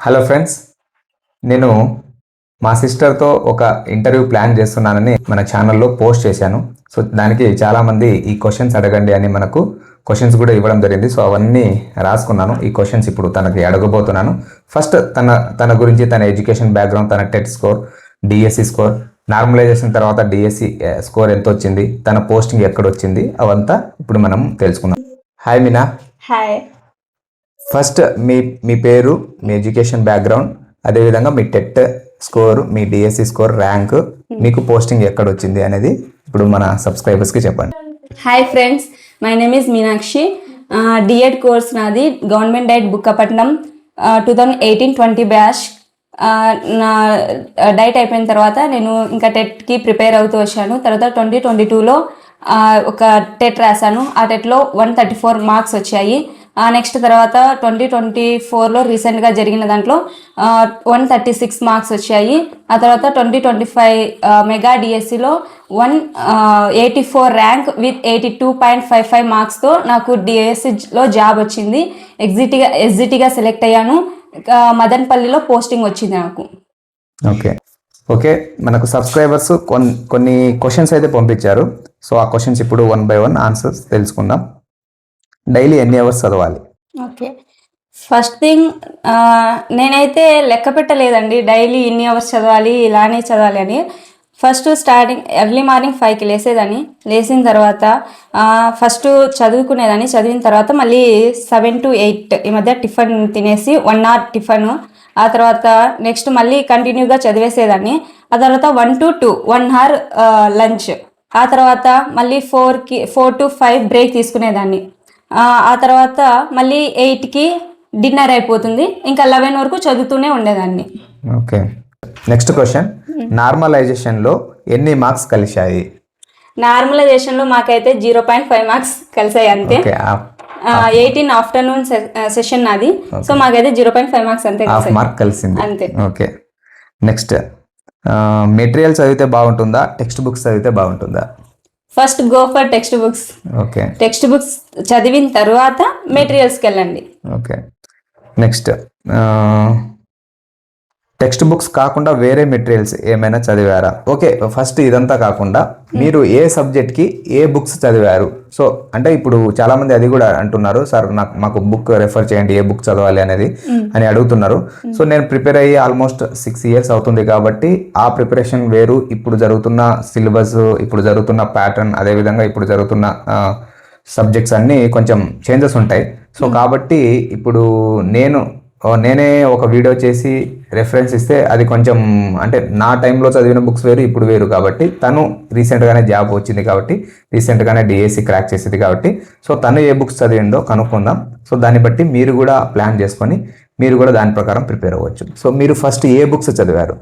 Hello friends నేను మా సిస్టర్తో ఒక ఇంటర్వ్యూ ప్లాన్ చేస్తున్నానని మన ఛానల్లో పోస్ట్ చేశాను. సో దానికి చాలామంది ఈ క్వశ్చన్స్ అడగండి అని మనకు క్వశ్చన్స్ కూడా ఇవ్వడం జరిగింది. సో అవన్నీ రాసుకున్నాను. ఈ క్వశ్చన్స్ ఇప్పుడు తనకి అడగబోతున్నాను. ఫస్ట్ తన తన గురించి తన ఎడ్యుకేషన్ బ్యాక్గ్రౌండ్ తన TET score DSC score normalisation తర్వాత డిఎస్సి స్కోర్ ఎంత వచ్చింది తన పోస్టింగ్ ఎక్కడ వచ్చింది అవంతా ఇప్పుడు మనం తెలుసుకుందాం. హాయ్ మీనా. హాయ్. ఫస్ట్ మీ మీ పేరు మీ ఎడ్యుకేషన్ బ్యాక్గ్రౌండ్ అదేవిధంగా మీ టెట్ స్కోర్ మీ డిఎస్సి స్కోర్ ర్యాంక్ మీకు పోస్టింగ్ ఎక్కడ వచ్చింది అనేది ఇప్పుడు మన సబ్స్క్రైబర్స్కి చెప్పండి. Hi friends my name is Meenakshi DEd course నాది government DIET Bukkapatnam two thousand eighteen twenty batch నా డైట్ అయిపోయిన తర్వాత నేను ఇంకా టెట్కి ప్రిపేర్ అవుతూ వచ్చాను. తర్వాత ట్వంటీ ట్వంటీ టూలో ఒక టెట్ రాశాను. ఆ టెట్లో వన్ థర్టీ ఫోర్ మార్క్స్ వచ్చాయి. నెక్స్ట్ తర్వాత ట్వంటీ ట్వంటీ ఫోర్లో రీసెంట్గా జరిగిన దాంట్లో వన్ థర్టీ సిక్స్ మార్క్స్ వచ్చాయి. ఆ తర్వాత ట్వంటీ ట్వంటీ ఫైవ్ మెగా డిఎస్సిలో one eighty four rank with eighty two point five five మార్క్స్తో నాకు డిఎస్సిలో జాబ్ వచ్చింది. ఎగ్జిట్గా ఎగ్జిటీగా సెలెక్ట్ అయ్యాను. మదన్పల్లిలో పోస్టింగ్ వచ్చింది నాకు. ఓకే ఓకే మనకు సబ్స్క్రైబర్స్ కొన్ని కొన్ని క్వశ్చన్స్ అయితే పంపించారు. సో ఆ క్వశ్చన్స్ ఇప్పుడు వన్ బై వన్ ఆన్సర్స్ తెలుసుకుందాం. డైలీ ఎన్ని అవర్స్ చదవాలి? ఓకే. ఫస్ట్ థింగ్ నేనైతే లెక్క పెట్టలేదండి. డైలీ ఇన్ని అవర్స్ చదవాలి ఇలానే చదవాలి అని. ఫస్ట్ స్టార్టింగ్ ఎర్లీ మార్నింగ్ ఫైవ్కి లేసేదాన్ని. లేచిన తర్వాత ఫస్ట్ చదువుకునేదాన్ని. చదివిన తర్వాత మళ్ళీ సెవెన్ టు ఎయిట్ ఈ మధ్య టిఫిన్ తినేసి వన్ అవర్ టిఫిన్. ఆ తర్వాత నెక్స్ట్ మళ్ళీ కంటిన్యూగా చదివేసేదాన్ని. ఆ తర్వాత one to two one hour lunch. ఆ తర్వాత మళ్ళీ ఫోర్కి ఫోర్ టు ఫైవ్ బ్రేక్ తీసుకునేదాన్ని. ఆ తర్వాత మళ్ళీ ఎయిట్కి డిన్నర్ అయిపోతుంది. ఇంకా లెవెన్ వరకు చదువుతూనే ఉండేదాన్ని. ఓకే. Next question. నార్మలైజేషన్లో ఎన్ని మార్క్స్ కలిశాయి? నార్మలైజేషన్లో మాకైతే జీరో పాయింట్ ఫైవ్ మార్క్స్ కలిసాయి అంతే. ఎయిటీన్ ఆఫ్టర్నూన్ సెషన్ నాది. సో మాకైతే జీరో పాయింట్ ఫైవ్ మార్క్స్ అంతే మార్క్ కలిసింది. అంతే. ఓకే. నెక్స్ట్ మెటీరియల్ చదివితే బాగుంటుందా? టెక్స్ట్ బుక్స్ చదివితే బాగుంటుందా? First go for text books okay text books చదివిన తర్వాత మెటీరియల్స్కి వెళ్ళండి. ఓకే నెక్స్ట్ టెక్స్ట్ బుక్స్ కాకుండా వేరే మెటీరియల్స్ ఏమైనా చదివారా? ఓకే ఫస్ట్ ఇదంతా కాకుండా మీరు ఏ సబ్జెక్ట్కి ఏ బుక్స్ చదివారు? సో అంటే ఇప్పుడు చాలా మంది అది కూడా అంటున్నారు సార్ నాకు మాకు బుక్ రెఫర్ చేయండి ఏ బుక్ చదవాలి అనేది అని అడుగుతున్నారు. సో నేను ప్రిపేర్ అయ్యి ఆల్మోస్ట్ సిక్స్ ఇయర్స్ అవుతుంది కాబట్టి ఆ ప్రిపరేషన్ వేరు ఇప్పుడు జరుగుతున్న సిలబస్ ఇప్పుడు జరుగుతున్న ప్యాటర్న్ అదేవిధంగా ఇప్పుడు జరుగుతున్న సబ్జెక్ట్స్ అన్నీ కొంచెం చేంజెస్ ఉంటాయి. సో కాబట్టి ఇప్పుడు నేను నేనే ఒక వీడియో చేసి రెఫరెన్స్ ఇస్తే అది కొంచెం అంటే నా టైంలో చదివిన బుక్స్ వేరు ఇప్పుడు వేరు కాబట్టి తను రీసెంట్గానే జాబ్ వచ్చింది కాబట్టి రీసెంట్గానే డిఎస్సి క్రాక్ చేసింది కాబట్టి సో తను ఏ బుక్స్ చదివిందో కనుక్కుందాం. సో దాన్ని బట్టి మీరు కూడా ప్లాన్ చేసుకొని మీరు కూడా దాని ప్రకారం ప్రిపేర్ అవ్వచ్చు. సో మీరు ఫస్ట్ ఏ బుక్స్ చదివారు?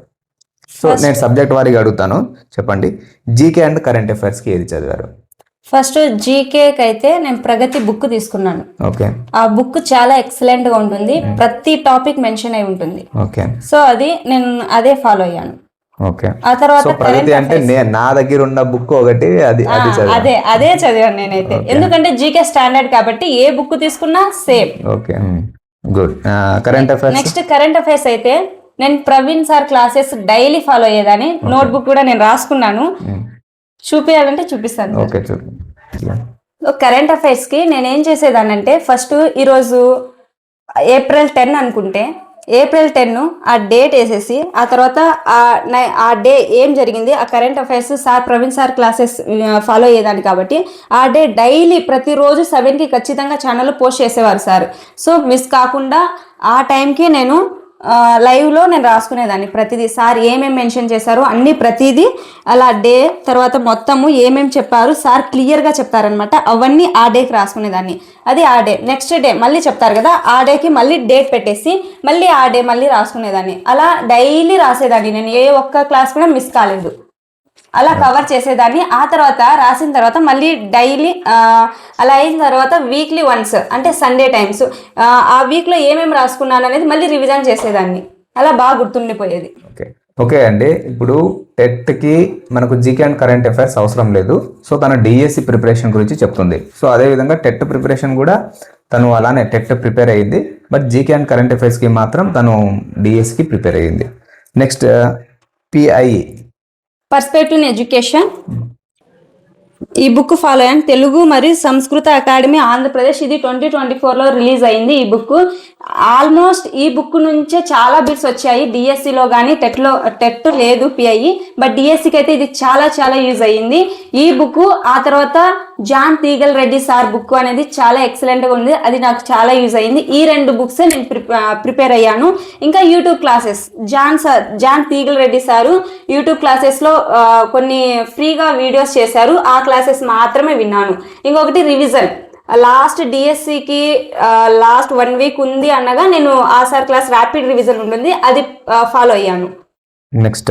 సో నేను సబ్జెక్ట్ వారీగా అడుగుతాను చెప్పండి. జీకే అండ్ కరెంట్ అఫైర్స్కి ఏది చదివారు? ఫస్ట్ జీకేకి అయితే నేను ప్రగతి బుక్ తీసుకున్నాను. ఓకే. ఆ బుక్ చాలా ఎక్సలెంట్గా ఉంటుంది ప్రతి టాపిక్ మెన్షన్ అయి ఉంటుంది. ఓకే. సో అది నేను అదే ఫాలో అయ్యాను. ఓకే. ఆ తర్వాత ప్రగతి అంటే నే- నా దగ్గర ఉన్న బుక్ ఒకటి అది అది అదే అదే చదివాను నేనైతే. ఎందుకంటే జీకే స్టాండర్డ్ కాబట్టి ఏ బుక్ తీసుకున్నా same. Okay. Good. Current affairs next current affairs అయితే నేను Praveen sir classes daily follow అయ్యేదాన్ని. నోట్ బుక్ కూడా నేను రాసుకున్నాను. చూపించాలంటే చూపిస్తాను ఓకే కరెంట్ అఫైర్స్కి నేను ఏం చేసేదానంటే ఫస్ట్ ఈరోజు ఏప్రిల్ టెన్ అనుకుంటే ఏప్రిల్ టెన్ ఆ డేట్ వేసేసి ఆ తర్వాత ఆ డే ఏం జరిగింది ఆ current affairs sir Praveen sir classes follow అయ్యేదాన్ని కాబట్టి ఆ డే డైలీ ప్రతిరోజు సెవెన్కి ఖచ్చితంగా ఛానల్ పోస్ట్ చేసేవారు సార్. సో మిస్ కాకుండా ఆ టైంకి నేను లైవ్లో నేను రాసుకునేదాన్ని. ప్రతిదీ సార్ ఏమేమి మెన్షన్ చేశారో అన్ని ప్రతిదీ అలా డే తర్వాత మొత్తము ఏమేమి చెప్పారు సార్ క్లియర్గా చెప్తారనమాట అవన్నీ ఆ డేకి రాసుకునేదాన్ని. అది ఆ డే. నెక్స్ట్ డే మళ్ళీ చెప్తారు కదా ఆ డేకి మళ్ళీ డేట్ పెట్టేసి మళ్ళీ ఆ డే మళ్ళీ రాసుకునేదాన్ని. అలా డైలీ రాసేదాన్ని. నేను ఏ ఒక్క క్లాస్ కూడా మిస్ కాలేదు. అలా కవర్ చేసేదాన్ని. ఆ తర్వాత రాసిన తర్వాత మళ్ళీ డైలీ అలా అయిన తర్వాత వీక్లీ వన్స్ అంటే సండే టైమ్స్ ఆ వీక్లో ఏమేమి రాసుకున్నాను అనేది మళ్ళీ రివిజన్ చేసేదాన్ని. అలా బాగా గుర్తుండిపోయేది. ఓకే. ఓకే అండి. ఇప్పుడు టెట్కి మనకు జీకే అండ్ కరెంట్ అఫైర్స్ అవసరం లేదు. సో తన డిఎస్సి ప్రిపరేషన్ గురించి చెప్తుంది. సో అదేవిధంగా టెట్ ప్రిపరేషన్ కూడా తను అలానే టెట్ ప్రిపేర్ అయ్యింది బట్ జీకే అండ్ కరెంట్ అఫైర్స్కి మాత్రం తను డిఎస్సికి ప్రిపేర్ అయ్యింది next PIE perspective in education ఈ బుక్ ఫాలో అయ్యాను. తెలుగు మరియు సంస్కృత అకాడమీ ఆంధ్రప్రదేశ్. ఇది ట్వంటీ ట్వంటీ ఫోర్లో రిలీజ్ అయింది ఈ బుక్ ఆల్మోస్ట్ ఈ బుక్ నుంచే చాలా బిట్స్ వచ్చాయి. డిఎస్సిలో కానీ టెట్లో టెట్ లేదు పిఐ బట్ డిఎస్సికి అయితే ఇది చాలా చాలా యూజ్ అయ్యింది. ఈ బుక్ ఆ తర్వాత John Teegal Reddy sir book అనేది చాలా ఎక్సలెంట్గా ఉంది. అది నాకు చాలా యూజ్ అయ్యింది. ఈ రెండు బుక్స్ నేను ప్రిపేర్ అయ్యాను. ఇంకా YouTube classes. John sir John Teegal Reddy sir YouTube క్లాసెస్లో కొన్ని ఫ్రీగా వీడియోస్ చేశారు. ఆ క్లాసెస్ మాత్రమే విన్నాను. ఇంకొకటి రివిజన్. లాస్ట్ డిఎస్సికి లాస్ట్ వన్ వీక్ ఉంది అనగా నేను ఆ సార్ క్లాస్ ర్యాపిడ్ రివిజన్ ఉంటుంది అది ఫాలో అయ్యాను. నెక్స్ట్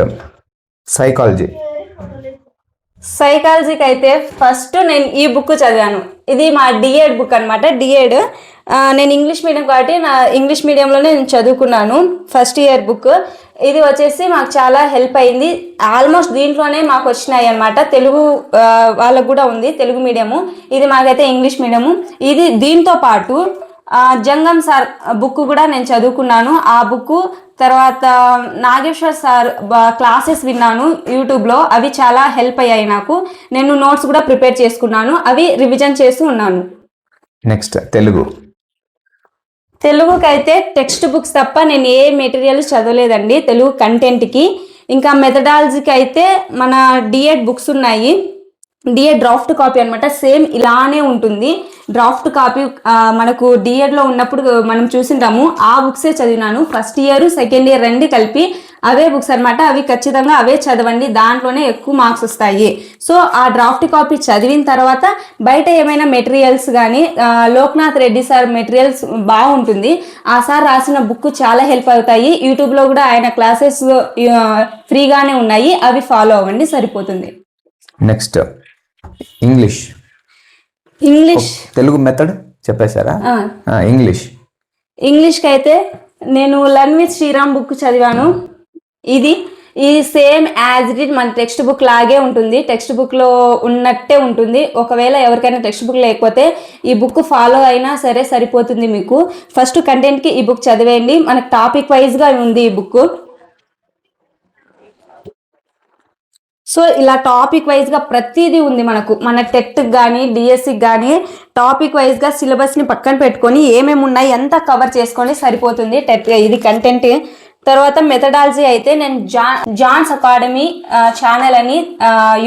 సైకాలజీ సైకాలజీకి అయితే ఫస్ట్ నేను ఈ బుక్ చదివాను. ఇది మా డిఎడ్ బుక్ అనమాట డిఎడ్ నేను ఇంగ్లీష్ మీడియం కాబట్టి నా ఇంగ్లీష్ మీడియంలోనే నేను చదువుకున్నాను. ఫస్ట్ ఇయర్ బుక్ ఇది వచ్చేసి మాకు చాలా హెల్ప్ అయింది. ఆల్మోస్ట్ దీంట్లోనే మాకు వచ్చినాయి అనమాట తెలుగు వాళ్ళకు కూడా ఉంది. తెలుగు మీడియము ఇది మాకైతే ఇంగ్లీష్ మీడియము ఇది దీంతో పాటు జంగం సార్ బుక్ కూడా నేను చదువుకున్నాను. ఆ బుక్ తర్వాత నాగేశ్వర్ సార్ క్లాసెస్ విన్నాను యూట్యూబ్లో. అవి చాలా హెల్ప్ అయ్యాయి నాకు. నేను నోట్స్ కూడా ప్రిపేర్ చేసుకున్నాను. అవి రివిజన్ చేస్తూ ఉన్నాను. నెక్స్ట్ తెలుగు. తెలుగుకి అయితే టెక్స్ట్ బుక్స్ తప్ప నేను ఏ మెటీరియల్ చదవలేదండి. తెలుగు కంటెంట్కి ఇంకా మెథడాలజీకి అయితే మన డిఎడ్ బుక్స్ ఉన్నాయి. డిఎడ్ డ్రాఫ్ట్ కాపీ అనమాట సేమ్ ఇలానే ఉంటుంది. డ్రాఫ్ట్ కాపీ మనకు డిఎడ్లో ఉన్నప్పుడు మనం చూసింటాము ఆ బుక్సే చదివినాను. ఫస్ట్ ఇయర్ సెకండ్ ఇయర్ రెండు కలిపి అవే బుక్స్ అన్నమాట. అవి ఖచ్చితంగా అవే చదవండి. దాంట్లోనే ఎక్కువ మార్క్స్ వస్తాయి. సో ఆ డ్రాఫ్ట్ కాపీ చదివిన తర్వాత బయట ఏమైనా మెటీరియల్స్ కానీ లోక్నాథ్ రెడ్డి సార్ మెటీరియల్స్ బాగుంటుంది. ఆ సార్ రాసిన బుక్ చాలా హెల్ప్ అవుతాయి. యూట్యూబ్లో కూడా ఆయన క్లాసెస్ ఫ్రీగానే ఉన్నాయి. అవి ఫాలో అవ్వండి. సరిపోతుంది. Next English English Telugu method చెప్పేశారా? English ఇంగ్లీష్కి అయితే నేను లర్న్ విత్ శ్రీరామ్ బుక్ చదివాను. ఇది ఇది సేమ్ యాజ్ ఇట్ ఇట్ మన టెక్స్ట్ బుక్ లాగే ఉంటుంది. టెక్స్ట్ బుక్లో ఉన్నట్టే ఉంటుంది. ఒకవేళ ఎవరికైనా టెక్స్ట్ బుక్ లేకపోతే ఈ బుక్ ఫాలో అయినా సరే సరిపోతుంది మీకు. ఫస్ట్ కంటెంట్కి ఈ బుక్ చదివేయండి. మనకు టాపిక్ వైజ్గా ఉంది ఈ బుక్ సో ఇలా టాపిక్ వైజ్గా ప్రతిదీ ఉంది మనకు. మన టెట్కి కానీ డిఎస్సికి కానీ టాపిక్ వైజ్గా సిలబస్ని పక్కన పెట్టుకొని ఏమేమి ఉన్నాయి అంతా కవర్ చేసుకొని సరిపోతుంది టెట్ ఇది కంటెంట్ తర్వాత మెథడాలజీ అయితే నేను జా జాన్స్ అకాడమీ ఛానల్ అని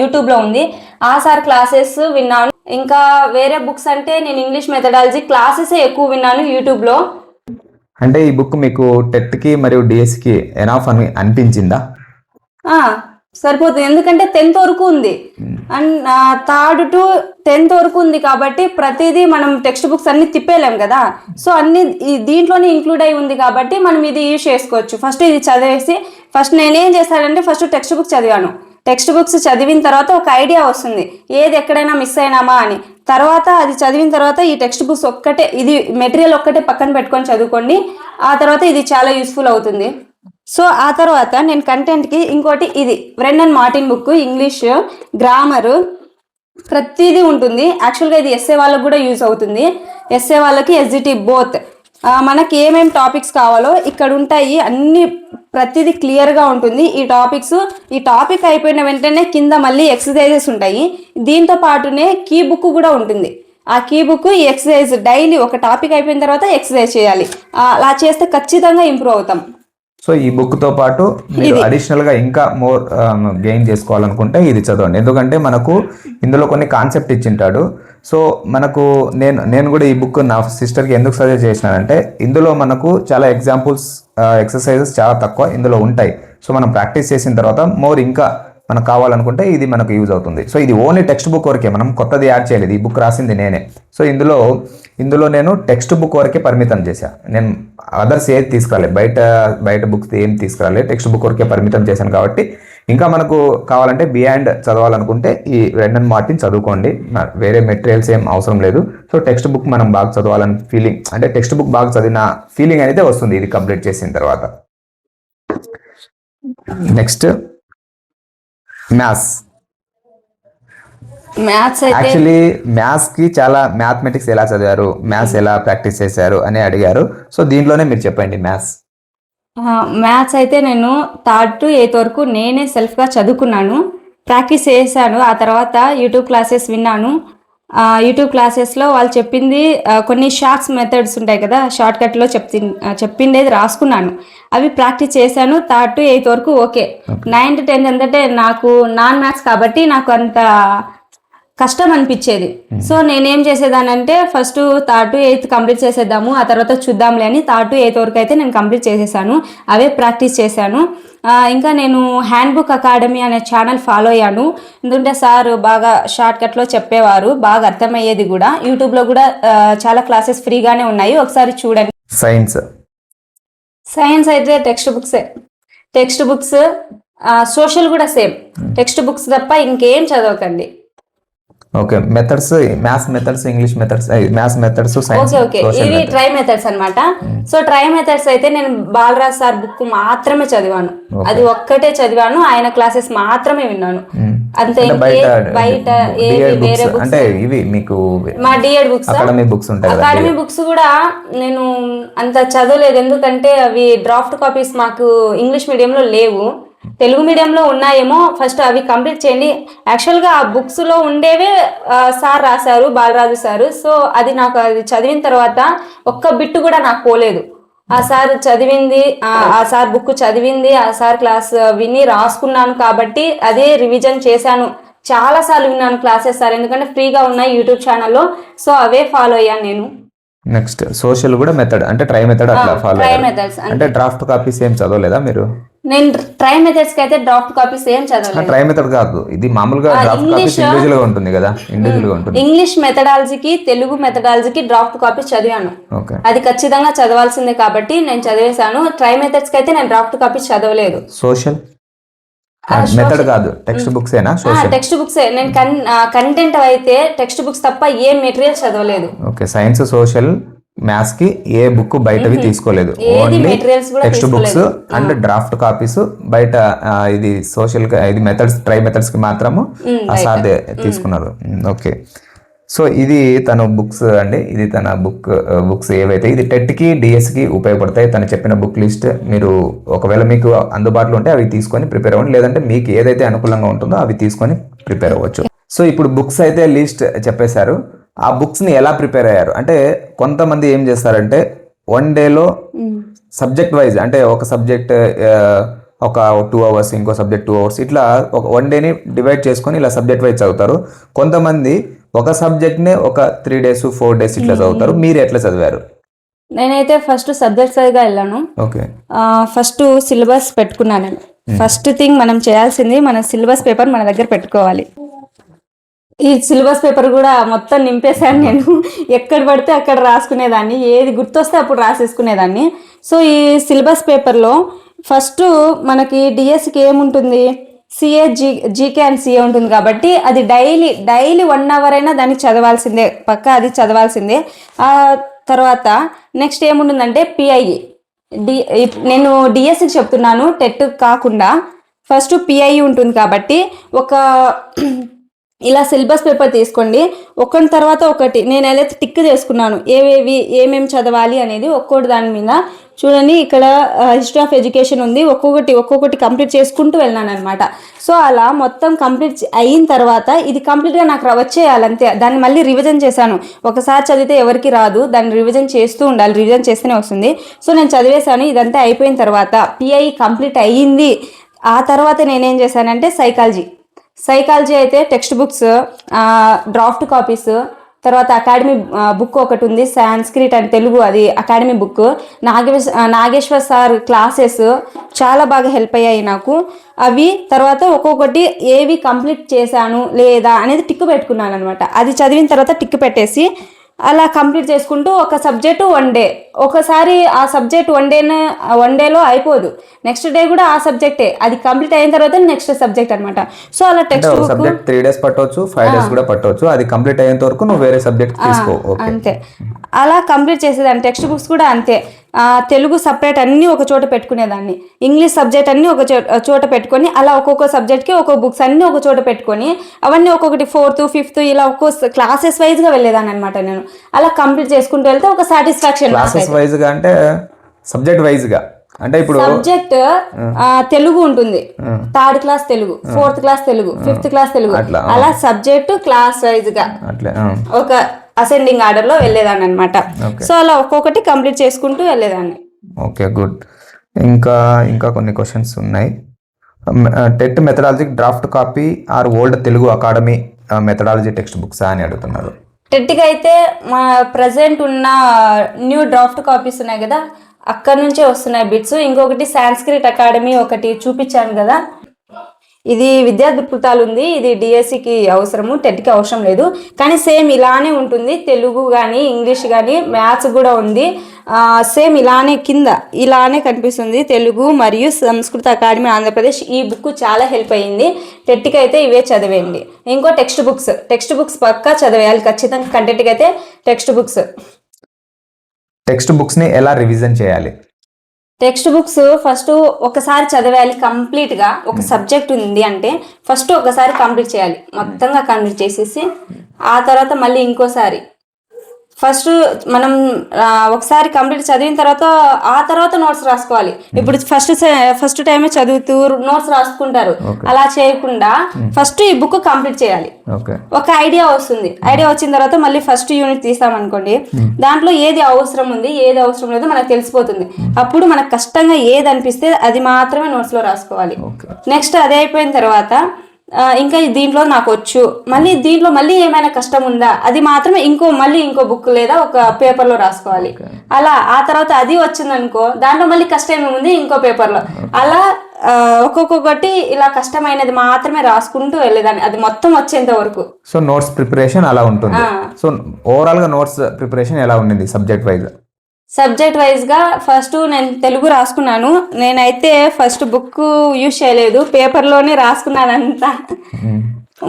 యూట్యూబ్లో ఉంది. ఆ సార్ క్లాసెస్ విన్నాను. ఇంకా వేరే బుక్స్ అంటే నేను ఇంగ్లీష్ మెథడాలజీ క్లాసెస్ ఎక్కువ విన్నాను యూట్యూబ్లో అంటే ఈ బుక్ మీకు టెట్కి మరియు డిఎస్కి ఎనాఫ్ అని అనిపించిందా? సరిపోతుంది. ఎందుకంటే టెన్త్ వరకు ఉంది. అండ్ థర్డ్ టు టెన్త్ వరకు ఉంది కాబట్టి ప్రతిదీ మనం టెక్స్ట్ బుక్స్ అన్ని తిప్పేలేం కదా. సో అన్ని ఈ దీంట్లోనే ఇంక్లూడ్ అయి ఉంది కాబట్టి మనం ఇది యూజ్ చేసుకోవచ్చు. ఫస్ట్ ఇది చదివేసి ఫస్ట్ నేనేం చేశానంటే ఫస్ట్ టెక్స్ట్ బుక్ చదివాను. టెక్స్ట్ బుక్స్ చదివిన తర్వాత ఒక ఐడియా వస్తుంది. ఏది ఎక్కడైనా మిస్ అయినామా అని. తర్వాత అది చదివిన తర్వాత ఈ టెక్స్ట్ బుక్స్ ఒక్కటే ఇది మెటీరియల్ ఒక్కటే పక్కన పెట్టుకొని చదువుకోండి. ఆ తర్వాత ఇది చాలా యూస్ఫుల్ అవుతుంది. సో ఆ తర్వాత నేను కంటెంట్కి ఇంకోటి ఇది. Brendan Martin book English grammar ప్రతిదీ ఉంటుంది. యాక్చువల్గా ఇది ఎస్ఏ వాళ్ళకు కూడా యూజ్ అవుతుంది. ఎస్ఏ వాళ్ళకి ఎస్జిటి బోత్ మనకి ఏమేం టాపిక్స్ కావాలో ఇక్కడ ఉంటాయి. అన్ని ప్రతిదీ క్లియర్గా ఉంటుంది. ఈ టాపిక్స్ ఈ టాపిక్ అయిపోయిన వెంటనే కింద మళ్ళీ ఎక్సర్సైజెస్ ఉంటాయి. దీంతో పాటునే కీ బుక్ కూడా ఉంటుంది. ఆ కీ బుక్ ఈ ఎక్సర్సైజ్ డైలీ ఒక టాపిక్ అయిపోయిన తర్వాత ఎక్సర్సైజ్ చేయాలి. అలా చేస్తే ఖచ్చితంగా ఇంప్రూవ్ అవుతాం. సో ఈ book తో పాటు మీరు అడిషనల్గా ఇంకా మోర్ గెయిన్ చేసుకోవాలనుకుంటే ఇది చదవండి. ఎందుకంటే మనకు ఇందులో కొన్ని కాన్సెప్ట్ ఇచ్చింటాడు. సో మనకు నేను నేను కూడా ఈ బుక్ నా సిస్టర్కి ఎందుకు సజెస్ట్ చేసినానంటే ఇందులో మనకు చాలా ఎగ్జాంపుల్స్ ఎక్సర్సైజెస్ చాలా తక్కువ ఇందులో ఉంటాయి. సో మనం ప్రాక్టీస్ చేసిన తర్వాత మోర్ ఇంకా మనకు కావాలనుకుంటే ఇది మనకు యూజ్ అవుతుంది. సో ఇది ఓన్లీ టెక్స్ట్ బుక్ వరకే మనం కొత్తది యాడ్ చేయలేదు ఈ బుక్ రాసింది నేనే. సో ఇందులో ఇందులో నేను టెక్స్ట్ బుక్ వరకే పరిమితం చేశాను నేను అదర్స్ ఏది తీసుకురాలేదు బయట బయట బుక్స్ ఏం తీసుకురాలేదు టెక్స్ట్ బుక్ వరకే పరిమితం చేశాను కాబట్టి. ఇంకా మనకు కావాలంటే బియాండ్ చదవాలనుకుంటే ఈ రెండన్ మార్టిన్ చదువుకోండి. వేరే మెటీరియల్స్ ఏం అవసరం లేదు. సో టెక్స్ట్ బుక్ మనం బాగా చదవాలని ఫీలింగ్ అంటే టెక్స్ట్ బుక్ బాగా చదివిన ఫీలింగ్ అయితే వస్తుంది ఇది కంప్లీట్ చేసిన తర్వాత. Next maths. మ్యాథ్స్ అయితే యాక్చువల్లీ మ్యాథ్స్కి చాలా మ్యాథమెటిక్స్ ఎలా చదివారు మ్యాథ్స్ ఎలా ప్రాక్టీస్ చేశారు అని అడిగారు. సో దీంట్లోనే మీరు చెప్పండి మ్యాథ్స్. మ్యాథ్స్ అయితే నేను థర్డ్ టు ఎయిత్ వరకు నేనే సెల్ఫ్గా చదువుకున్నాను. ప్రాక్టీస్ చేశాను. ఆ తర్వాత యూట్యూబ్ క్లాసెస్ విన్నాను. యూట్యూబ్ క్లాసెస్లో వాళ్ళు చెప్పింది కొన్ని షార్ట్స్ మెథడ్స్ ఉంటాయి కదా షార్ట్ కట్లో చెప్తి చెప్పిండేది రాసుకున్నాను. అవి ప్రాక్టీస్ చేశాను థర్డ్ టు ఎయిత్ వరకు ఓకే. నైన్త్ టెన్త్ ఏంటంటే నాకు నాన్ మ్యాథ్స్ కాబట్టి నాకు అంత కష్టం అనిపించేది సో నేనేం చేసేదానంటే first third to eighth complete చేసేద్దాము ఆ తర్వాత చూద్దాంలే అని థర్డ్ టు ఎయిత్ వరకు అయితే నేను కంప్లీట్ చేసేసాను. అవే ప్రాక్టీస్ చేశాను. ఇంకా నేను హ్యాండ్ బుక్ అకాడమీ అనే ఛానల్ ఫాలో అయ్యాను. ఎందుకంటే సార్ బాగా షార్ట్ కట్లో చెప్పేవారు బాగా అర్థమయ్యేది కూడా. యూట్యూబ్లో కూడా చాలా క్లాసెస్ ఫ్రీగానే ఉన్నాయి. ఒకసారి చూడండి. సైన్స్ సైన్స్ అయితే టెక్స్ట్ బుక్సే టెక్స్ట్ బుక్స్ సోషల్ కూడా సేమ్ టెక్స్ట్ బుక్స్ తప్ప ఇంకేం చదవకండి. Okay methods maths methods English methods maths methods science okay okay ఇవి ట్రై మెథడ్స్ అన్నమాట. సో ట్రై మెథడ్స్ అయితే నేను బాలరాజ్ సార్ బుక్ మాత్రమే చదివాను. అది ఒక్కటే చదివాను ఆయన క్లాసెస్ మాత్రమే విన్నాను. అంతే అంటే బయట వేరే బుక్స్ అంటే ఇవి మీకు మా డిఎడ్ బుక్స్ అకాడమీ బుక్స్ ఉంటాయి అకాడమీ బుక్స్ కూడా నేను అంత చదవలేదు. ఎందుకంటే అవి డ్రాఫ్ట్ కాపీస్ మాకు ఇంగ్లీష్ మీడియంలో లేవు. తెలుగు మీడియంలో ఉన్నాయేమో. ఫస్ట్ అవి కంప్లీట్ చేయండి. యాక్చువల్గా ఆ బుక్స్లో ఉండేవే సార్ రాశారు బాలరాజు సారు. సో అది నాకు అది చదివిన తర్వాత ఒక్క బిట్టు కూడా నాకు పోలేదు. ఆ సార్ చదివింది ఆ ఆ సార్ బుక్ చదివింది ఆ సార్ క్లాస్ విని రాసుకున్నాను కాబట్టి అదే రివిజన్ చేశాను. చాలా సార్లు విన్నాను క్లాసెస్ సార్ ఎందుకంటే ఫ్రీగా ఉన్నాయి యూట్యూబ్ ఛానల్లో సో అవే ఫాలో అయ్యాను నేను. నెక్స్ట్ సోషల్ కూడా మెథడ్ అంటే ట్రై మెథడ్ అట్లా ఫాలో ట్రై మెథడ్స్ అంటే డ్రాఫ్ట్ కాపీస్ ఏం చదవలేదా మీరు? నేను ట్రై మెథడ్స్కి అయితే డ్రాఫ్ట్ కాపీస్ ఏం చదవలేదు. ట్రై మెథడ్ కాదు. ఇది మామూలుగా డ్రాఫ్ట్ కాపీస్ ఇండివిజువల్గా ఉంటుంది కదా ఇండివిజువల్గా ఉంటుంది. ఇంగ్లీష్ మెథడాలజీకి తెలుగు మెథడాలజీకి డ్రాఫ్ట్ కాపీస్ చదివాను. ఓకే. అది ఖచ్చితంగా చదవాల్సిందే కాబట్టి నేను చదివేశాను. ట్రై మెథడ్స్కి అయితే నేను డ్రాఫ్ట్ కాపీస్ చదవలేదు. సోషల్ మెథడ్ కాదు. టెక్స్ట్ బుక్స్ ఏనా? సోషల్ టెక్స్ట్ బుక్స్ నేను కంటెంట్ అయితే టెక్స్ట్ బుక్స్ తప్ప ఏ మెటీరియల్ చదవలేదు. ఓకే. సైన్స్ సోషల్ మ్యాథ్స్కి ఏ బుక్ బయటవి తీసుకోలేదు. Only text books and draft copies బయట ఇది సోషల్ ఇది మెథడ్స్ ట్రై మెథడ్స్కి మాత్రము ఆ సార్ తీసుకున్నారు. ఓకే. సో ఇది తన బుక్స్ అండి. ఇది తన బుక్ బుక్స్ ఏవైతే ఇది టెట్కి డిఎస్కి ఉపయోగపడతాయి. తను చెప్పిన బుక్ లిస్ట్ మీరు ఒకవేళ మీకు అందుబాటులో ఉంటే అవి తీసుకొని ప్రిపేర్ అవ్వండి. లేదంటే మీకు ఏదైతే అనుకూలంగా ఉంటుందో అవి తీసుకొని ప్రిపేర్ అవ్వచ్చు. సో ఇప్పుడు బుక్స్ అయితే లిస్ట్ చెప్పేశారు. ఆ బుక్స్ని ఎలా ప్రిపేర్ అయ్యారు? అంటే కొంతమంది ఏం చేస్తారంటే వన్ డేలో సబ్జెక్ట్ వైజ్ అంటే ఒక సబ్జెక్ట్ ఒక టూ అవర్స్ ఇంకో సబ్జెక్ట్ టూ అవర్స్ ఇట్లా ఒక వన్ డేని డివైడ్ చేసుకొని ఇలా సబ్జెక్ట్ వైజ్ చదువుతారు. కొంతమంది ఒక సబ్జెక్ట్నే ఒక త్రీ డేస్ ఫోర్ డేస్ ఇట్లా చదువుతారు. మీరు ఎట్లా చదివారు? నేనైతే ఫస్ట్ సబ్జెక్ట్గా వెళ్ళాను. ఓకే. ఫస్ట్ సిలబస్ పెట్టుకున్నాను నేను. ఫస్ట్ థింగ్ మనం చేయాల్సింది మన సిలబస్ పేపర్ మన దగ్గర పెట్టుకోవాలి. ఈ సిలబస్ పేపర్ కూడా మొత్తం నింపేశాను నేను. ఎక్కడ పడితే అక్కడ రాసుకునేదాన్ని. ఏది గుర్తొస్తే అప్పుడు రాసేసుకునేదాన్ని. సో ఈ సిలబస్ పేపర్లో ఫస్ట్ మనకి డిఎస్కి ఏముంటుంది? CA G GK and CA ఉంటుంది కాబట్టి అది డైలీ డైలీ వన్ అవర్ అయినా దాన్ని చదవాల్సిందే. పక్క అది చదవాల్సిందే. ఆ తర్వాత నెక్స్ట్ ఏముంటుందంటే పిఐఈ డి ఇప్- నేను డిఎస్సికి చెప్తున్నాను టెట్ కాకుండా. ఫస్ట్ పిఐ ఉంటుంది కాబట్టి ఒక ఇలా సిలబస్ పేపర్ తీసుకోండి. ఒకటి తర్వాత ఒకటి. నేను ఎలా టిక్ చేసుకున్నాను ఏవేవి ఏమేమి చదవాలి అనేది ఒక్కోటి దాని మీద. చూడండి ఇక్కడ హిస్టరీ ఆఫ్ ఎడ్యుకేషన్ ఉంది. ఒక్కొక్కటి ఒక్కొక్కటి కంప్లీట్ చేసుకుంటూ వెళ్ళాను అనమాట సో అలా మొత్తం కంప్లీట్ అయిన తర్వాత ఇది కంప్లీట్గా నాకు వచ్చేయాలంతే దాన్ని మళ్ళీ రివిజన్ చేశాను. ఒకసారి చదివితే ఎవరికి రాదు. దాన్ని రివిజన్ చేస్తూ ఉండాలి. రివిజన్ చేస్తేనే వస్తుంది. సో నేను చదివేశాను. ఇదంతా అయిపోయిన తర్వాత పిఐ కంప్లీట్ అయ్యింది. ఆ తర్వాత నేనేం చేశానంటే సైకాలజీ సైకాలజీ అయితే టెక్స్ట్ బుక్స్ డ్రాఫ్ట్ కాపీస్ తర్వాత అకాడమీ బుక్ ఒకటి ఉంది సాంస్క్రిట్ అండ్ తెలుగు అది academy book. Nagesh Nageshwar sir classes చాలా బాగా హెల్ప్ అయ్యాయి నాకు. అవి తర్వాత ఒక్కొక్కటి ఏవి కంప్లీట్ చేశాను లేదా అనేది టిక్ పెట్టుకున్నాను అనమాట అది చదివిన తర్వాత టిక్ పెట్టేసి అలా కంప్లీట్ చేసుకుంటూ ఒక సబ్జెక్టు వన్ డే. ఒకసారి ఆ సబ్జెక్ట్ వన్ డేనే వన్ డేలో అయిపోదు. నెక్స్ట్ డే కూడా ఆ సబ్జెక్టే. అది కంప్లీట్ అయిన తర్వాత నెక్స్ట్ సబ్జెక్ట్ అనమాట సో అలా text book subject three days పట్టవచ్చు ఫైవ్ డేస్ కూడా పట్టవచ్చు. అది కంప్లీట్ అయ్యేంత వరకు నువ్వు వేరే సబ్జెక్ట్ తీసుకో. అంతే. అలా కంప్లీట్ చేసేదాన్ని. టెక్స్ట్ బుక్స్ కూడా అంతే. ఆ, తెలుగు సపరేట్ అన్ని ఒక చోట పెట్టుకునేదాన్ని. ఇంగ్లీష్ సబ్జెక్ట్ అన్ని ఒక చోట పెట్టుకొని అలా ఒక్కొక్క సబ్జెక్ట్కి ఒక్కొక్క బుక్స్ అన్ని ఒక చోట పెట్టుకొని అవన్నీ ఒక్కొక్కటి ఫోర్త్ ఫిఫ్త్ ఇలా ఒక్కో క్లాసెస్ వైజ్గా వెళ్ళేదాన్ని అనమాట నేను. అలా కంప్లీట్ చేసుకుంటూ వెళ్తే ఒక సాటిస్ఫాక్షన్ క్లాసెస్ వైజ్గా అంటే సబ్జెక్ట్ వైజ్గా. అంటే ఇప్పుడు సబ్జెక్ట్ తెలుగు ఉంటుంది. Third class Telugu fourth class Telugu fifth class Telugu. అలా సబ్జెక్ట్ క్లాస్ వైజ్గా. ఒక అసెండింగ్ ఆర్డర్లో వెళ్ళేదాన్ని అనమాట. సో అలా ఒక్కొక్కటి కంప్లీట్ చేసుకుంటూ వెళ్ళేదాన్ని. Okay good. ఇంకా ఇంకా కొన్ని క్వశ్చన్స్ ఉన్నాయి. TET methodology draft copy or old Telugu academy methodology text books అని అడుగుతున్నారు. టెట్కి అయితే మా ప్రజెంట్ ఉన్న న్యూ డ్రాఫ్ట్ కాపీస్ ఉన్నాయి కదా అక్కడ నుంచే వస్తున్నాయి బిట్స్ ఇంకొకటి సాంస్క్రిట్ అకాడమీ ఒకటి చూపించాను కదా. ఇది విద్యా దృక్పథాలు ఉంది. ఇది డిఎస్సికి అవసరము టెట్కి అవసరం లేదు. కానీ సేమ్ ఇలానే ఉంటుంది. తెలుగు కానీ ఇంగ్లీష్ కానీ మ్యాథ్స్ కూడా ఉంది. సేమ్ ఇలానే కింద ఇలానే కనిపిస్తుంది. తెలుగు మరియు సంస్కృత అకాడమీ ఆంధ్రప్రదేశ్ ఈ బుక్ చాలా హెల్ప్ అయ్యింది టెట్కి అయితే ఇవే చదివేయండి. ఇంకో టెక్స్ట్ బుక్స్ టెక్స్ట్ బుక్స్ పక్కా చదివేయాలి. ఖచ్చితంగా కంటెంట్కి అయితే టెక్స్ట్ బుక్స్ టెక్స్ట్ బుక్స్ని ఎలా రివిజన్ చేయాలి? టెక్స్ట్ బుక్స్ ఫస్ట్ ఒకసారి చదివేయాలి కంప్లీట్గా ఒక సబ్జెక్ట్ ఉంది అంటే ఫస్ట్ ఒకసారి కంప్లీట్ చేయాలి. మొత్తంగా కంప్లీట్ చేసేసి ఆ తర్వాత మళ్ళీ ఇంకోసారి ఫస్ట్ మనం ఒకసారి కంప్లీట్ చదివిన తర్వాత ఆ తర్వాత నోట్స్ రాసుకోవాలి. ఇప్పుడు ఫస్ట్ ఫస్ట్ టైమే చదువుతూ నోట్స్ రాసుకుంటారు. అలా చేయకుండా ఫస్ట్ ఈ బుక్ కంప్లీట్ చేయాలి. ఒక ఐడియా వస్తుంది. ఐడియా వచ్చిన తర్వాత మళ్ళీ ఫస్ట్ యూనిట్ తీసాం అనుకోండి దాంట్లో ఏది అవసరం ఉంది ఏది అవసరం లేదో మనకు తెలిసిపోతుంది. అప్పుడు మనకు కష్టంగా ఏది అనిపిస్తే అది మాత్రమే notes లో రాసుకోవాలి నెక్స్ట్ అది అయిపోయిన తర్వాత ఇంకా దీంట్లో నాకు వచ్చు మళ్ళీ దీంట్లో మళ్ళీ ఏమైనా కష్టం ఉందా? అది మాత్రమే ఇంకో మళ్ళీ ఇంకో బుక్ లేదా ఒక paper లో రాసుకోవాలి అలా ఆ తర్వాత అది వచ్చింది అనుకో దాంట్లో మళ్ళీ కష్టం ఏముంది ఇంకో paper లో అలా ఒక్కొక్కటి ఇలా కష్టమైనది మాత్రమే రాసుకుంటూ వెళ్ళేదాన్ని. అది మొత్తం వచ్చేంత వరకు. సో నోట్స్ ప్రిపరేషన్ అలా ఉంటుంది. సో ఓవరాల్గా నోట్స్ ప్రిపరేషన్ ఎలా ఉండింది సబ్జెక్ట్ వైజ్ సబ్జెక్ట్ వైజ్గా ఫస్ట్ నేను తెలుగు రాసుకున్నాను. నేనైతే ఫస్ట్ బుక్ యూజ్ చేయలేదు. పేపర్లోనే రాసుకున్నాను అంతా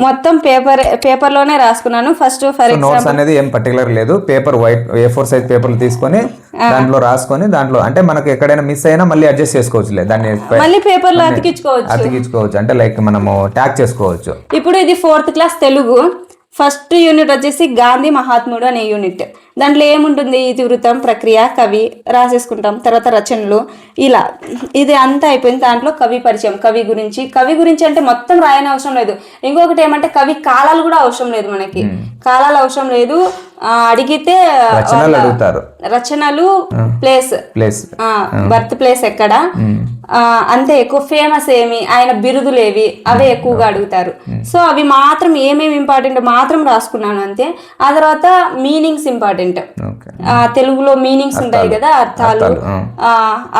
మొత్తం పేపర్ పేపర్లోనే రాసుకున్నాను. ఫస్ట్ ఫర్ నోట్స్ అనేది ఏం పర్టికులర్ లేదు. Paper white A four size పేపర్లు తీసుకొని దాంట్లో రాసుకొని దాంట్లో అంటే మనకు ఎక్కడైనా మిస్ అయినా మళ్ళీ అడ్జస్ట్ చేసుకోవచ్చులే. దాన్ని మళ్ళీ పేపర్లో అతికించుకోవచ్చు. అతికించుకోవచ్చు. అంటే లైక్ మనము ట్యాగ్ చేసుకోవచ్చు. ఇప్పుడు ఇది fourth class Telugu. First unit వచ్చేసి గాంధీ మహాత్ముడు అనే యూనిట్. దాంట్లో ఏముంటుంది? ఇతివృత్తం ప్రక్రియ కవి రాసేసుకుంటాం. తర్వాత రచనలు ఇలా. ఇది అంతా అయిపోయింది. దాంట్లో కవి పరిచయం కవి గురించి. కవి గురించి అంటే మొత్తం రాయని అవసరం లేదు. ఇంకొకటి ఏమంటే కవి కాలాలు కూడా అవసరం లేదు మనకి. కాలాలు అవసరం లేదు. అడిగితే రచనలు ప్లేస్. ప్లేస్. బర్త్ ప్లేస్ ఎక్కడ? అంతే ఎక్కువ ఫేమస్ ఏమి ఆయన బిరుదులు ఏవి అవే ఎక్కువగా అడుగుతారు. సో అవి మాత్రం ఏమేమి ఇంపార్టెంట్ మాత్రం రాసుకున్నాను అంతే. ఆ తర్వాత మీనింగ్స్ ఇంపార్టెంట్ తెలుగులో మీనింగ్స్ ఉంటాయి కదా అర్థాలు.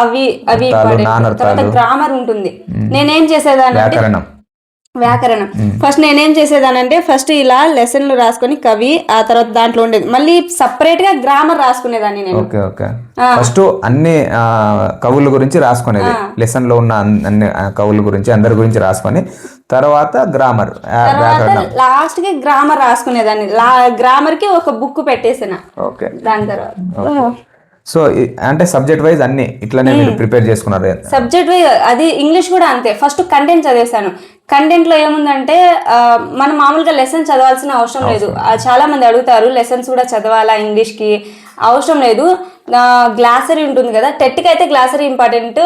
అవి అవి ఇంపార్టెంట్. తర్వాత గ్రామర్ ఉంటుంది. నేనేం చేసేదానంటే వ్యాకరణం. ఫస్ట్ నేనేం చేసేదానంటే ఫస్ట్ ఇలా లెసన్లు రాసుకొని కవి ఆ తర్వాత దాంట్లో ఉండేది. మళ్ళీ సపరేట్గా గ్రామర్ రాసుకునేదాన్ని నేను. Okay okay. ఫస్ట్ అన్ని కవుల గురించి రాసుకునేది. లెసన్లో ఉన్న అన్- అన్ని కవుల గురించి అందరి గురించి రాసుకొని తర్వాత గ్రామర్ లాస్ట్కి గ్రామర్ రాసుకునేదాన్ని. గ్రామర్కి ఒక బుక్ పెట్టేసిన. ఓకే. దాని తర్వాత. సో అంటే సబ్జెక్ట్ వైజ్ అన్ని ఇట్లానే మీరు ప్రిపేర్ చేసుకున్నారు. సబ్జెక్ట్ అది ఇంగ్లీష్ కూడా అంతే. First content చదివేశాను. కంటెంట్లో ఏముందంటే మనం మామూలుగా లెసన్ చదవాల్సిన అవసరం లేదు. చాలా మంది అడుగుతారు లెసన్స్ కూడా చదవాలా ఇంగ్లీష్కి అవసరం లేదు. గ్లాసరీ ఉంటుంది కదా టెట్కి అయితే గ్లాసరీ ఇంపార్టెంట్.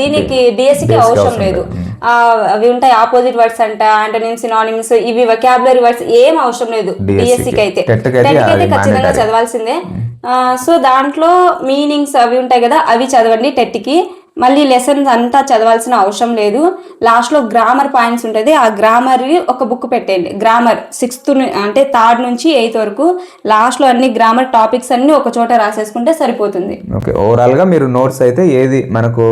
దీనికి డిఎస్సికి అవసరం లేదు. అవి ఉంటాయి ఆపోజిట్ వర్డ్స్ అంట అంటోనిమ్స్ సినానిమ్స్ ఇవి వొకాబులరీ వర్డ్స్ ఏం అవసరం లేదు. డిఎస్సికి అయితే TET కి. అయితే. ఖచ్చితంగా. చదవాల్సిందే. సో దాంట్లో మీనింగ్స్ అవి ఉంటాయి కదా అవి చదవండి టెట్కి. మళ్ళీ లెసన్స్ అంతా చదవాల్సిన అవసరం లేదు. లాస్ట్లో గ్రామర్ పాయింట్స్ ఉంటుంది. ఆ గ్రామర్ ఒక బుక్ పెట్టండి గ్రామర్ సిక్స్త్ అంటే థర్డ్ నుంచి ఎయిత్ వరకు. లాస్ట్లో అన్ని గ్రామర్ టాపిక్స్ అన్ని ఒక చోట రాసేసుకుంటే సరిపోతుంది. ఓకే ఓవరాల్గా మీరు నోట్స్ అయితే ఏది మనకు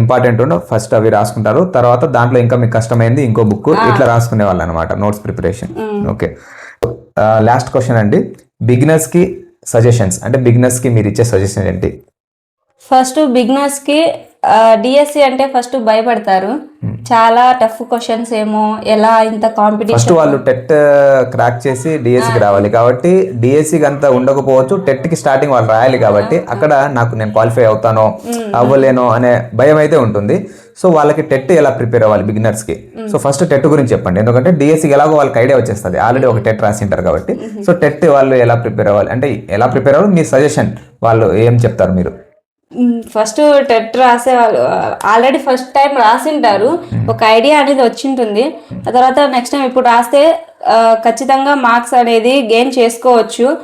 ఇంపార్టెంట్ ఉండో ఫస్ట్ అవి రాసుకుంటారు. తర్వాత దాంట్లో ఇంకా మీకు కష్టమైంది ఇంకో బుక్ ఇట్లా రాసుకునే వాళ్ళు అనమాట notes preparation. Okay. Last question అండి. బిగినర్స్కి సజెషన్స్ అంటే బిగినర్స్కి మీరు ఇచ్చే సజెషన్ ఏంటి? ఫస్ట్ బిగినర్స్కి డిఎస్సి అంటే ఫస్ట్ భయపడతారు. చాలా టఫ్ క్వశ్చన్స్ ఏమో ఎలా ఇంత ఫస్ట్ కాంపిటీషన్ వాళ్ళు టెట్ క్రాక్ చేసి డిఎస్సికి రావాలి. కాబట్టి డిఎస్సికి అంత ఉండకపోవచ్చు. టెట్కి స్టార్టింగ్ వాళ్ళు రాయాలి కాబట్టి అక్కడ నాకు నేను క్వాలిఫై అవుతానో అవ్వలేనో అనే భయం అయితే ఉంటుంది. సో వాళ్ళకి టెట్ ఎలా ప్రిపేర్ అవ్వాలి బిగినర్స్కి సో ఫస్ట్ టెట్ గురించి చెప్పండి. ఎందుకంటే డిఎస్సికి ఎలాగో వాళ్ళకి ఐడియా వచ్చేస్తుంది. ఆల్రెడీ ఒక టెట్ రాసి ఉంటారు కాబట్టి సో టెట్ వాళ్ళు ఎలా ప్రిపేర్ అవ్వాలి? అంటే ఎలా ప్రిపేర్ అవ్వాలి? మీ సజెషన్ వాళ్ళు ఏం చెప్తారు మీరు? ఫస్ట్ టెట్ రాసే వాళ్ళు ఆల్రెడీ ఫస్ట్ టైం రాసింటారు. ఒక ఐడియా అనేది వచ్చింటుంది. ఆ తర్వాత నెక్స్ట్ టైం ఇప్పుడు రాస్తే ఖచ్చితంగా మార్క్స్ అనేది గెయిన్ చేసుకోవచ్చు.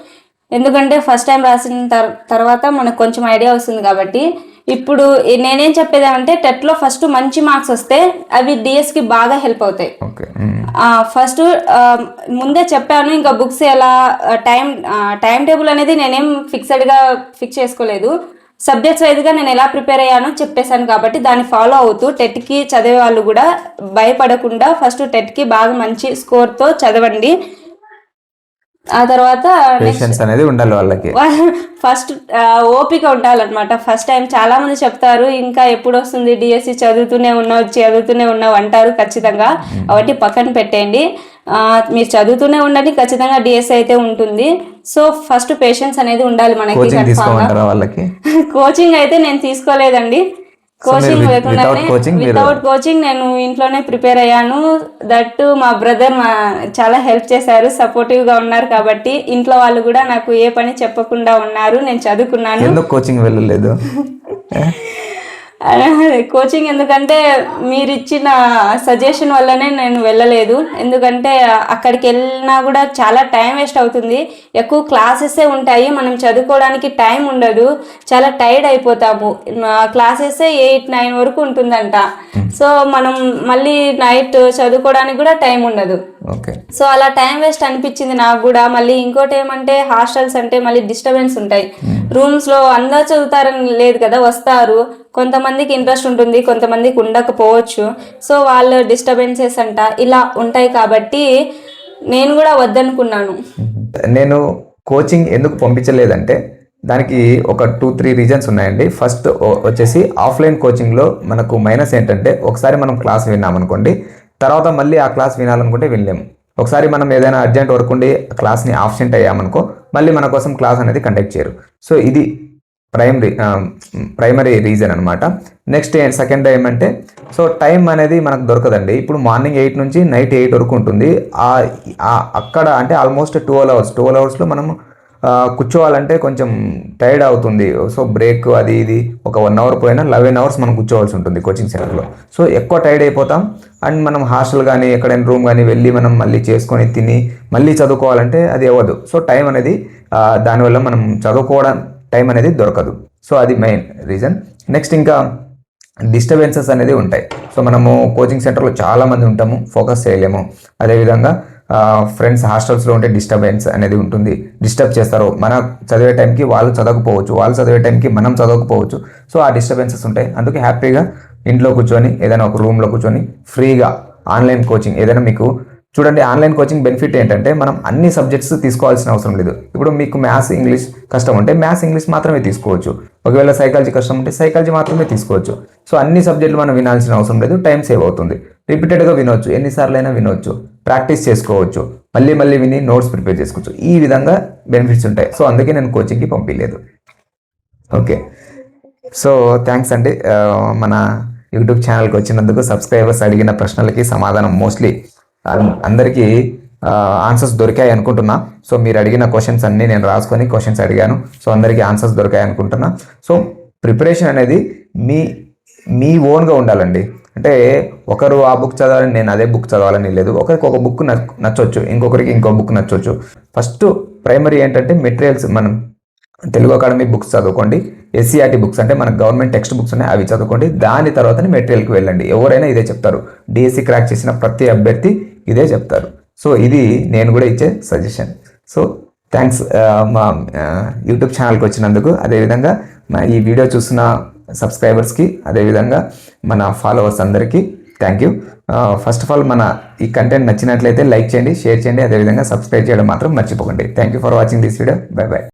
ఎందుకంటే ఫస్ట్ టైం రాసిన తర్- తర్వాత మనకు కొంచెం ఐడియా వస్తుంది కాబట్టి. ఇప్పుడు నేనేం చెప్పేదానంటే టెట్లో ఫస్ట్ మంచి మార్క్స్ వస్తే అవి డిఎస్కి బాగా హెల్ప్ అవుతాయి. ఫస్ట్ ముందే చెప్పాను ఇంకా బుక్స్ ఎలా టైం టైం టేబుల్ అనేది నేనేం ఫిక్స్డ్గా ఫిక్స్ చేసుకోలేదు. సబ్జెక్ట్స్ వైజ్గా నేను ఎలా ప్రిపేర్ అయ్యానో చెప్పేశాను కాబట్టి దాన్ని ఫాలో అవుతూ టెట్కి చదివే వాళ్ళు కూడా భయపడకుండా ఫస్ట్ టెట్కి బాగా మంచి స్కోర్తో చదవండి. ఆ తర్వాత పేషెన్స్ అనేది ఉండాలి వాళ్ళకి. ఫస్ట్ ఓపిక ఉండాలన్నమాట. ఫస్ట్ టైం చాలా మంది చెప్తారు ఇంకా ఎప్పుడు వస్తుంది డిఎస్సి చదువుతూనే ఉన్నావు చదువుతూనే ఉన్నావు అంటారు ఖచ్చితంగా. అవన్నీ పక్కన పెట్టేయండి. మీరు చదువుతూనే ఉండండి ఖచ్చితంగా డిఎస్సి అయితే ఉంటుంది. సో ఫస్ట్ పేషెన్స్ అనేది ఉండాలి మనకి కోచింగ్ అయితే నేను తీసుకోలేదండి. కోచింగ్ లేకుండానే వితౌట్ కోచింగ్ నేను ఇంట్లోనే ప్రిపేర్ అయ్యాను. దట్టు మా బ్రదర్ మా చాలా హెల్ప్ చేశారు సపోర్టివ్గా ఉన్నారు కాబట్టి ఇంట్లో వాళ్ళు కూడా నాకు ఏ పని చెప్పకుండా ఉన్నారు నేను చదువుకున్నాను. కోచింగ్ వెళ్ళలేదు? కోచింగ్ ఎందుకంటే మీరు ఇచ్చిన సజెషన్ వల్లనే నేను వెళ్ళలేదు. ఎందుకంటే అక్కడికి వెళ్ళినా కూడా చాలా టైం వేస్ట్ అవుతుంది. ఎక్కువ క్లాసెసే ఉంటాయి. మనం చదువుకోవడానికి టైం ఉండదు. చాలా టైర్డ్ అయిపోతాము. క్లాసెస్ ఎయిట్ నైన్ వరకు ఉంటుందంట. సో మనం మళ్ళీ నైట్ చదువుకోవడానికి కూడా టైం ఉండదు. సో అలా టైం వేస్ట్ అనిపించింది నాకు కూడా. మళ్ళీ ఇంకోటి ఏమంటే హాస్టల్స్ అంటే మళ్ళీ డిస్టర్బెన్స్ ఉంటాయి. రూమ్స్లో అందరు చదువుతారని లేదు కదా వస్తారు. కొంతమందికి ఇంట్రెస్ట్ ఉంటుంది కొంతమందికి ఉండకపోవచ్చు. సో వాళ్ళ డిస్టర్బెన్సెస్ అంట ఇలా ఉంటాయి కాబట్టి నేను కూడా వద్దనుకున్నాను. నేను కోచింగ్ ఎందుకు పంపించలేదంటే దానికి ఒక టూ త్రీ రీజన్స్ ఉన్నాయండి. ఫస్ట్ వచ్చేసి ఆఫ్లైన్ కోచింగ్లో మనకు మైనస్ ఏంటంటే ఒకసారి మనం క్లాస్ విన్నామనుకోండి తర్వాత మళ్ళీ ఆ క్లాస్ వినాలనుకుంటే వినలేము ఒకసారి మనం ఏదైనా అర్జెంట్ వర్క్ ఉండి క్లాస్ని ఆబ్సెంట్ అయ్యామనుకో మళ్ళీ మన కోసం క్లాస్ అనేది కండక్ట్ చేయరు. సో ఇది ప్రైమరీ ప్రైమరీ రీజన్ అనమాట నెక్స్ట్ సెకండ్ ఏమంటే సో టైం అనేది మనకు దొరకదండి. ఇప్పుడు మార్నింగ్ ఎయిట్ నుంచి నైట్ ఎయిట్ వరకు ఉంటుంది. అక్కడ అంటే ఆల్మోస్ట్ ట్వెల్వ్ అవర్స్ ట్వెల్వ్ అవర్స్లో మనం కూర్చోవాలంటే కొంచెం టైర్డ్ అవుతుంది. సో బ్రేక్ అది ఇది ఒక వన్ అవర్ పోయినా లెవెన్ అవర్స్ మనం కూర్చోవాల్సి ఉంటుంది కోచింగ్ సెంటర్లో. సో ఎక్కువ టైర్డ్ అయిపోతాం. అండ్ మనం హాస్టల్ కానీ ఎక్కడైనా రూమ్ కానీ వెళ్ళి మనం మళ్ళీ చేసుకొని తిని మళ్ళీ చదువుకోవాలంటే అది అవ్వదు. సో టైం అనేది దానివల్ల మనం చదువుకోవడం టైం అనేది దొరకదు. సో అది మెయిన్ రీజన్. నెక్స్ట్ ఇంకా డిస్టర్బెన్సెస్ అనేది ఉంటాయి. సో మనము కోచింగ్ సెంటర్లో చాలామంది ఉంటాము ఫోకస్ చేయలేము. అదేవిధంగా ఫ్రెండ్స్ హాస్టల్స్లో ఉంటే డిస్టర్బెన్స్ అనేది ఉంటుంది. డిస్టర్బ్ చేస్తారు. మన చదివే టైంకి వాళ్ళు చదవకపోవచ్చు. వాళ్ళు చదివే టైంకి మనం చదవకపోవచ్చు. సో ఆ డిస్టర్బెన్సెస్ ఉంటాయి. అందుకే హ్యాపీగా ఇంట్లో కూర్చొని ఏదైనా ఒక రూమ్లో కూర్చొని ఫ్రీగా ఆన్లైన్ కోచింగ్ ఏదైనా మీకు చూడండి ఆన్లైన్ కోచింగ్ బెనిఫిట్ ఏంటంటే మనం అన్ని సబ్జెక్ట్స్ తీసుకోవాల్సిన అవసరం లేదు. ఇప్పుడు మీకు మ్యాథ్స్ ఇంగ్లీష్ కష్టం ఉంటే మ్యాథ్స్ ఇంగ్లీష్ మాత్రమే తీసుకోవచ్చు. ఒకవేళ సైకాలజీ కష్టం ఉంటే సైకాలజీ మాత్రమే తీసుకోవచ్చు. సో అన్ని సబ్జెక్టులు మనం వినాల్సిన అవసరం లేదు టైం సేవ్ అవుతుంది. రిపీటెడ్గా వినవచ్చు ఎన్నిసార్లు అయినా వినవచ్చు ప్రాక్టీస్ చేసుకోవచ్చు మళ్ళీ మళ్ళీ విని నోట్స్ ప్రిపేర్ చేసుకోవచ్చు. ఈ విధంగా బెనిఫిట్స్ ఉంటాయి. సో అందుకే నేను కోచింగ్కి పంపించలేదు. ఓకే. సో థ్యాంక్స్ అండి. మన యూట్యూబ్ ఛానల్కి వచ్చినందుకు సబ్స్క్రైబర్స్ అడిగిన ప్రశ్నలకి సమాధానం మోస్ట్లీ అందరికీ ఆన్సర్స్ దొరికాయి అనుకుంటున్నా. సో మీరు అడిగిన క్వశ్చన్స్ అన్నీ నేను రాసుకొని క్వశ్చన్స్ అడిగాను. సో అందరికీ ఆన్సర్స్ దొరికాయి అనుకుంటున్నా. సో ప్రిపరేషన్ అనేది మీ మీ ఓన్గా ఉండాలండి. అంటే ఒకరు ఆ బుక్ చదవాలని నేను అదే బుక్ చదవాలని లేదు. ఒకరికి ఒక బుక్ నచ్చొచ్చు. ఇంకొకరికి ఇంకో బుక్ నచ్చొచ్చు. ఫస్ట్ ప్రైమరీ ఏంటంటే మెటీరియల్స్ మనం తెలుగు అకాడమీ బుక్స్ చదువుకోండి. ఎస్సీఆర్టీ బుక్స్ అంటే మనకు గవర్నమెంట్ టెక్స్ట్ బుక్స్ ఉన్నాయి. అవి చదువుకోండి. దాని తర్వాతనే మెటీరియల్కి వెళ్ళండి. ఎవరైనా ఇదే చెప్తారు. డిఎస్సి క్రాక్ చేసిన ప్రతి అభ్యర్థి ఇదే చెప్తారు. సో ఇది నేను కూడా ఇచ్చే సజెషన్ సో థ్యాంక్స్ మా యూట్యూబ్ ఛానల్కి వచ్చినందుకు. అదేవిధంగా మా ఈ వీడియో చూసిన సబ్స్క్రైబర్స్కి అదేవిధంగా మన ఫాలోవర్స్ అందరికీ thank you first of all మన ఈ కంటెంట్ నచ్చినట్లయితే లైక్ చేయండి షేర్ చేయండి. అదేవిధంగా సబ్స్క్రైబ్ చేయడం మాత్రం మర్చిపోకండి. Thank you for watching this video bye bye